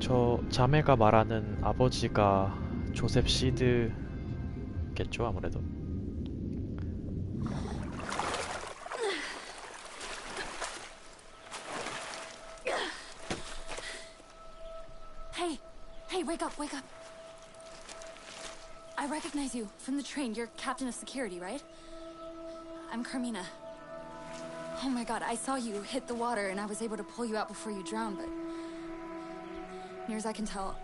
저 자매가 말하는 아버지가 조셉 시드겠죠, 아무래도. Hey, hey, wake up, wake up. I recognize you from the train. You're captain of security, right? I'm Carmina. Oh my god, I saw you hit the water and I was able to pull you out before you drowned, but. Near as I can tell,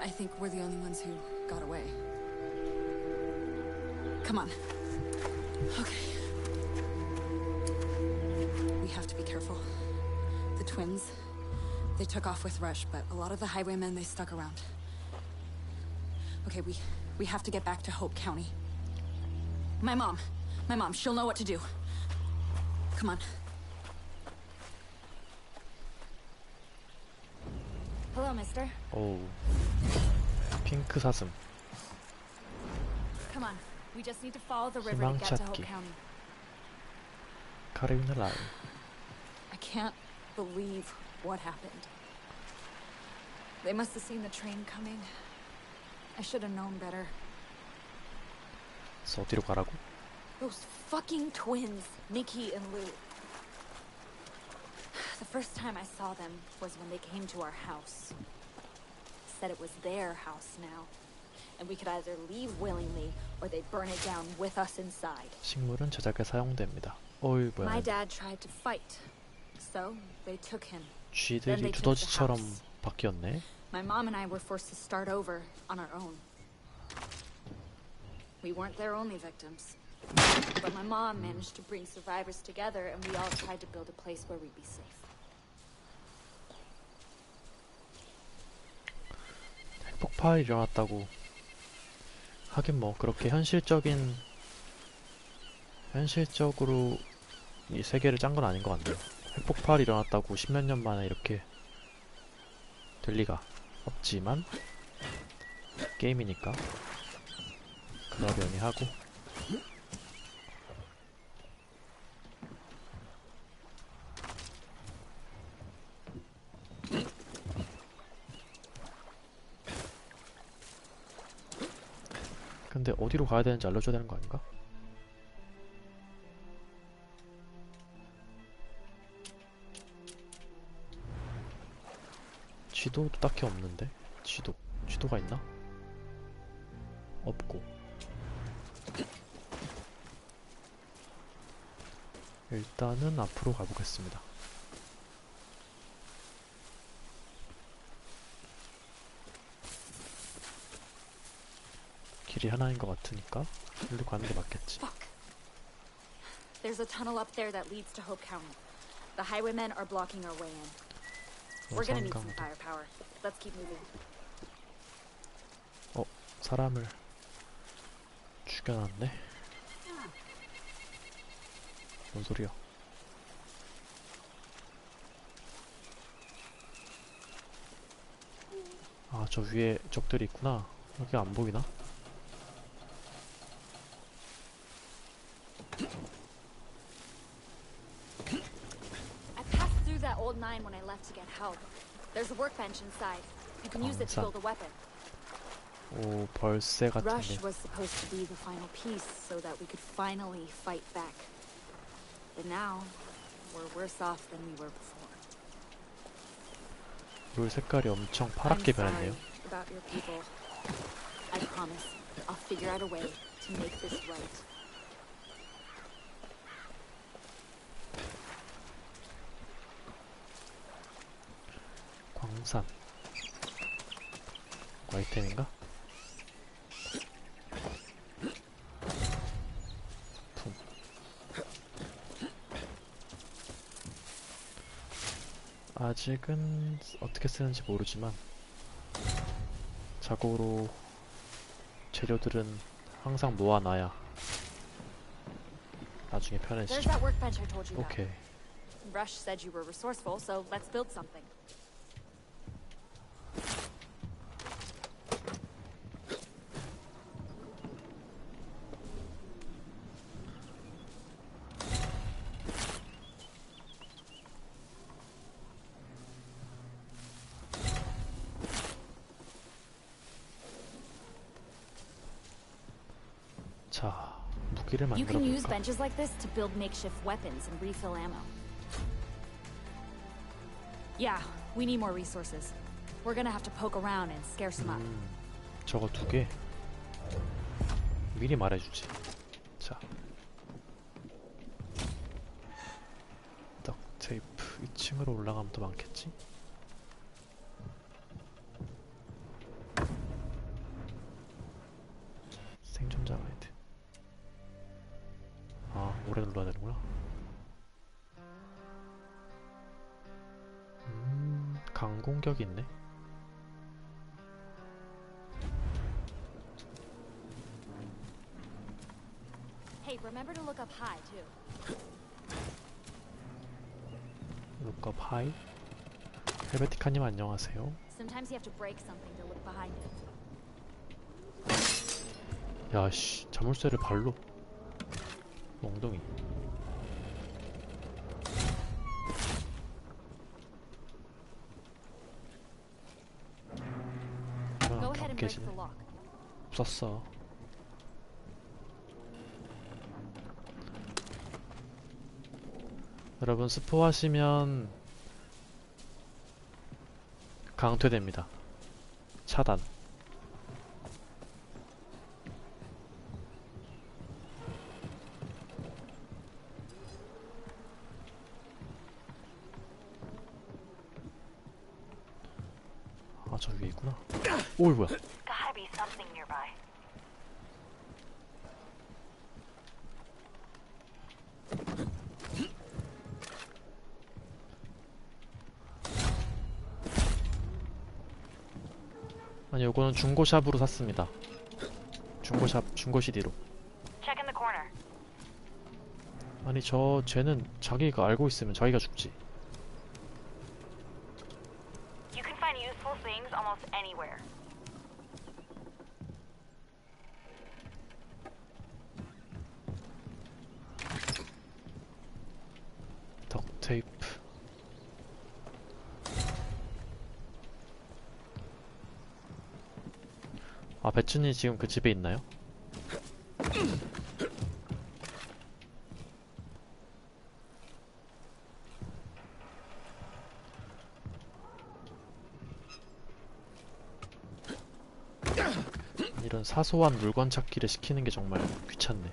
I think we're the only ones who got away. Come on. Okay. We have to be careful. The twins, they took off with Rush, but a lot of the highwaymen, they stuck around. Okay, we we have to get back to Hope County. My mom. My mom, she'll know what to do. Come on. river to get to Hope 희망찾기. County. 카리브는 라인. I can't believe what happened. They must have seen the train coming. I should have known better. 그래서 어디로 가라고? Those fucking twins, Nikki and Lou. The first time I saw them was when they came to our house. Said it was their house now. And we could either leave willingly or they'd burn it down with us inside. 식물은 제작에 사용됩니다. 어이 My 뭐야? dad tried to fight. So they took him. 쥐들이 they took the 두더지처럼 house. 바뀌었네. My mom and I were forced to start over on our own. We weren't their only victims. But my mom managed to bring survivors together and we all tried to build a place where we'd be safe. 폭발이 일어났다고 하긴 뭐 그렇게 현실적인 현실적으로 이 세계를 짠 건 아닌 것 같네요. 핵폭발이 일어났다고 십몇 년 만에 이렇게 될 리가 없지만 게임이니까 그러려니 하고 근데 어디로 가야 되는지 알려줘야 되는 거 아닌가? 지도도 딱히 없는데? 지도, 지도가 있나? 없고 일단은 앞으로 가보겠습니다. 길이 하나인 것 같으니까 일로 가는 게 맞겠지. There's a tunnel up there that leads to Hope County. The highwaymen are blocking our way in. We're gonna need some firepower. Let's keep moving. 사람을 죽여놨네. 뭔 소리야? 아, 저 위에 적들이 있구나. 여기 안 보이나? through that old mine when I left to get help. There's a workbench inside. You can use it to 광산. build a weapon. 오, 벌새 Rush 같은데. was supposed to be the final piece so that we could finally fight back. But now, we're worse off than we were before. 물 색깔이 엄청 I'm 파랗게 sorry 변했네요. about your people. I promise, I'll figure out a way to make this right. 광산. 아이템인가? 품. 아직은 어떻게 쓰는지 모르지만 자고로 재료들은 항상 모아놔야 나중에 편해지죠. about. 오케이. Rush said you were resourceful, so let's build something. You 만들어 can use 볼까? benches like this to build makeshift weapons and refill ammo. Yeah, we need more resources. We're gonna have to poke around and scare some up. 음, 저거 두 개. 미리 말해주지. 자. 덕테이프 2층으로 올라가면 더 많겠지? 오래 눌러야 되는구나. 음, 강공격이 있네. Hey, remember to look up high too. 룩업 하이. 헬베티카님 안녕하세요. Sometimes you have to break something to look behind it. 야씨 자물쇠를 발로 이건 안 break 깨지네. lock. 없었어. 여러분 스포 하시면 강퇴됩니다. 차단 오이 뭐야. 아니 요거는 중고샵으로 샀습니다 중고샵 중고 CD로 Check in the corner. 아니 저 쟤는 자기가 알고 있으면 자기가 죽지 테이프. 아 배춘이 지금 그 집에 있나요? 이런 사소한 물건 찾기를 시키는 게 정말 귀찮네.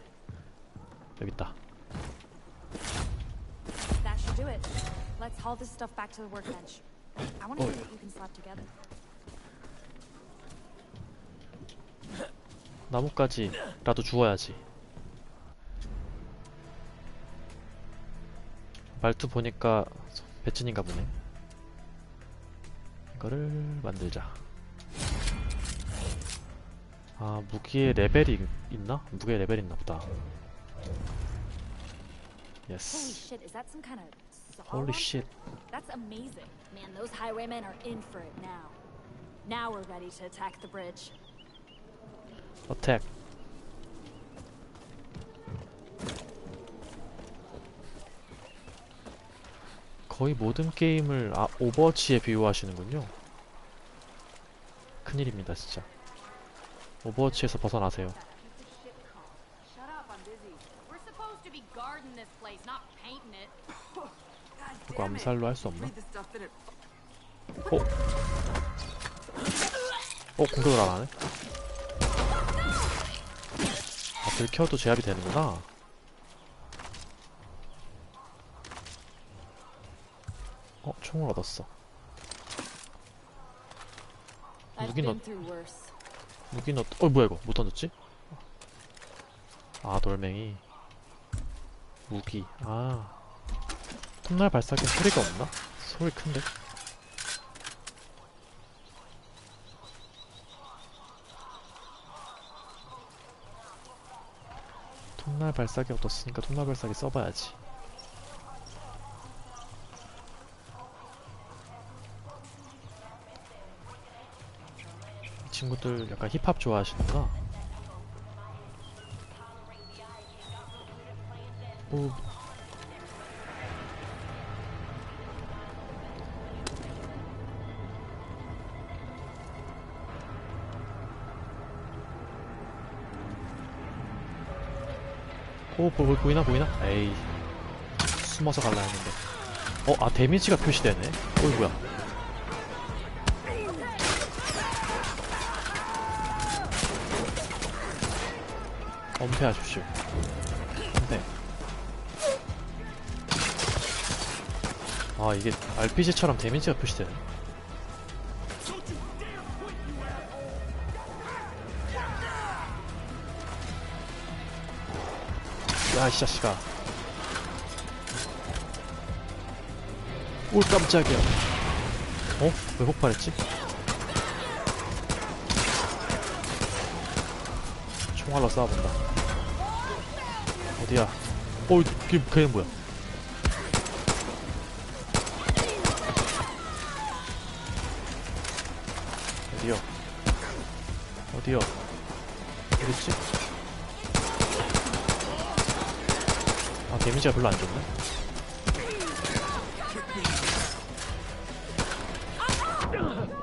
여기 있다 haul this stuff back to the workbench. I want to Oh, see what you can slap together. 나뭇가지라도 주워야지. 말투 보니까 배친인가 보네. 이거를 만들자. 아, 무기에 레벨이 있- 있나? 무기에 레벨 있나 보다. 예스. Holy shit. That's amazing. Man, those highwaymen are in for it now. Now we're ready to attack the bridge. 어택. 거의 모든 게임을 아, 오버워치에 비유하시는군요. 큰일입니다, 진짜. 오버워치에서 벗어나세요. Shut up, I'm busy. We're supposed to be guarding this place, not painting it. 이거 암살로 할 수 없나? 어? 어, 공격을 안 하네? 아, 들켜도 제압이 되는구나. 어, 총을 얻었어. Through worse. 무기는 어, 어 뭐야 이거 못 던졌지? 아 돌멩이 무기 아 톱날 발사기는 소리가 없나? 소리 큰데? 톱날 발사기 얻었으니까 톱날 발사기 써봐야지 이 친구들 약간 힙합 좋아하시는구나 오오 보, 보, 보 이나 보이나? 에이. 숨어서 갈라 했는데. 어? 아 데미지가 표시되네? 어이구야. 엄폐하십시오 엄폐. 아 이게 RPG처럼 데미지가 표시되네 야이 자식아 올 깜짝이야. 어? 왜 폭발했지? 총알로 쏴본다. 어디야? 어 걔, 걔는 뭐야? 어디요? 어디요? 어딨지? 아 데미지가 별로 안 좋네.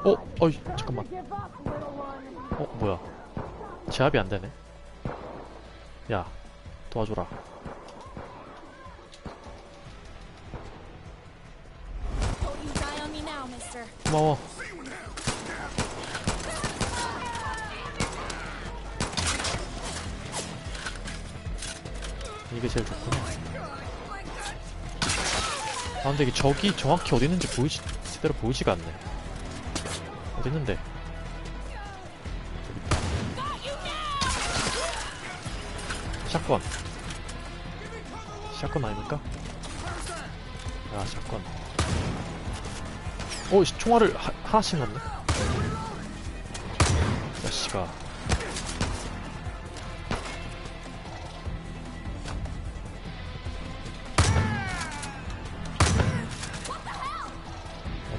어? 어이 잠깐만. 어 뭐야? 제압이 안 되네. 야 도와줘라. 고마워 이게 제일 좋구나 아 근데 이게 적이 정확히 어디 있는지 보이지 제대로 보이지가 않네 어디 있는데 샷건 샷건 아닙니까? 야 샷건 오, 씨, 총알을 하, 하나씩 넣네. 자식아.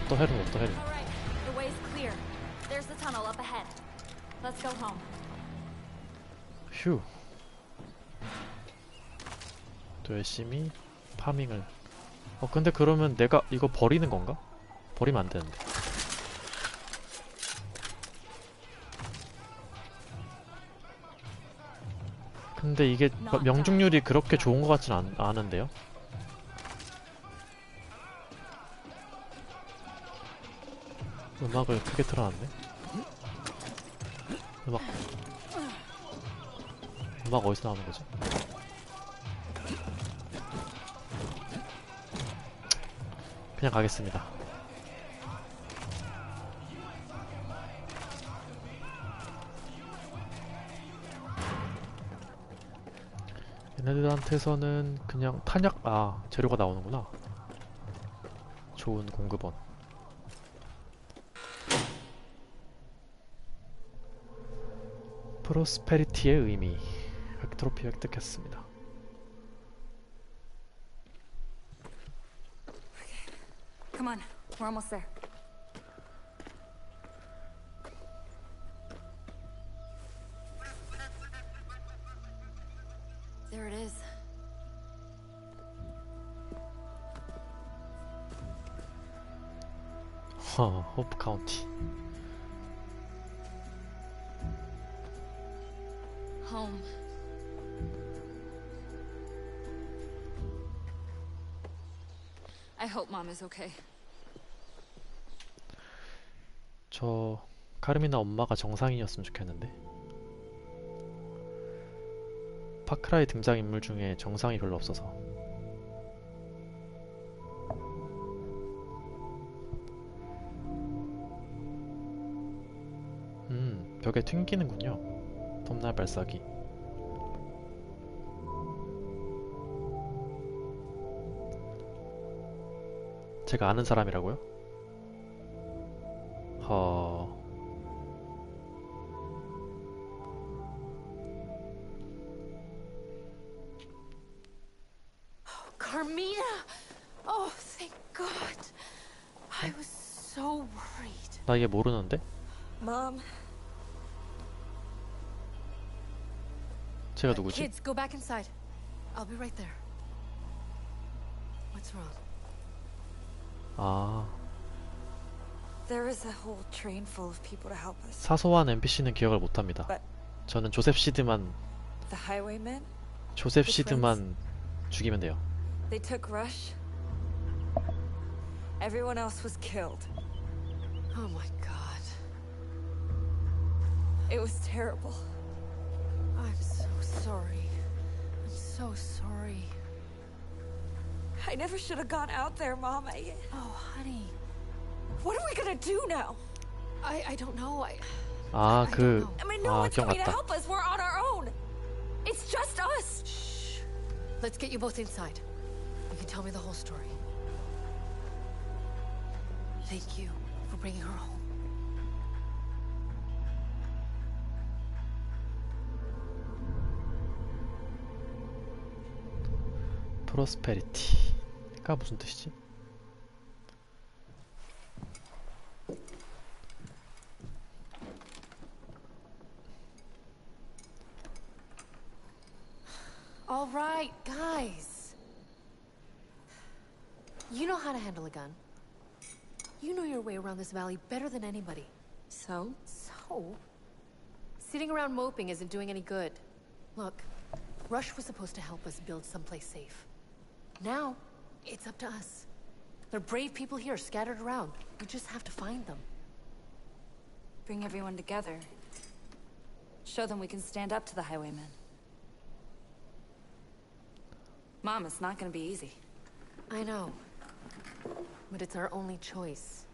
어떠 헬. All right, the way's clear. There's the tunnel up ahead. Let's go home. 휴. 또 열심히 파밍을. 어, 근데 그러면 내가 이거 버리는 건가? 버리면 안 되는데. 근데 이게 뭐 명중률이 그렇게 좋은 것 같진 않, 않은데요? 음악을 크게 틀어놨네. 음악. 음악 어디서 나오는 거지? 그냥 가겠습니다. 얘네들한테서는 그냥 탄약, 아, 재료가 나오는구나. 좋은 공급원. 프로스페리티의 의미. 트로피 획득했습니다. Come on, we're almost there. There it is. 허, 호프 카운티. Home. I hope mom is okay. 저 카르미나 엄마가 정상인이었으면 좋겠는데. 파크라이 등장 인물 중에 정상이 별로 없어서. 음, 벽에 튕기는군요. 톱날 발사기. 제가 아는 사람이라고요? 허... Carmina! Oh, thank God. I was so worried. 나얘 모르는데? 제가 누구지? Kids, go back inside. I'll be right there. What's wrong? 아, There is a whole train full of people to help us. 사소한 NPC는 기억을 못 합니다. But- 저는 조셉 시드만 The highwaymen? 조셉 시드만 죽이면 돼요. They took Rush. Everyone else was killed. Oh my god. It was terrible. I'm so sorry. I'm so sorry. I never should have gone out there, Mom. I, Oh, honey. what are we gonna do now? I I don't know. I 아, I 그, don't know. I mean, no 아, one's coming to 기억났다. help us. We're on our own. It's just us. Shh. Let's get you both inside. You can tell me the whole story. Thank you for bringing her home. 프로스페리티가 무슨 뜻이지? All right, guys. You know how to handle a gun. You know your way around this valley better than anybody. So? So, sitting around moping isn't doing any good. Look, Rush was supposed to help us build someplace safe. Now, it's up to us. There are brave people here scattered around. We just have to find them. Bring everyone together. Show them we can stand up to the highwaymen. Mom, it's not gonna be easy. I know. But it's our only choice.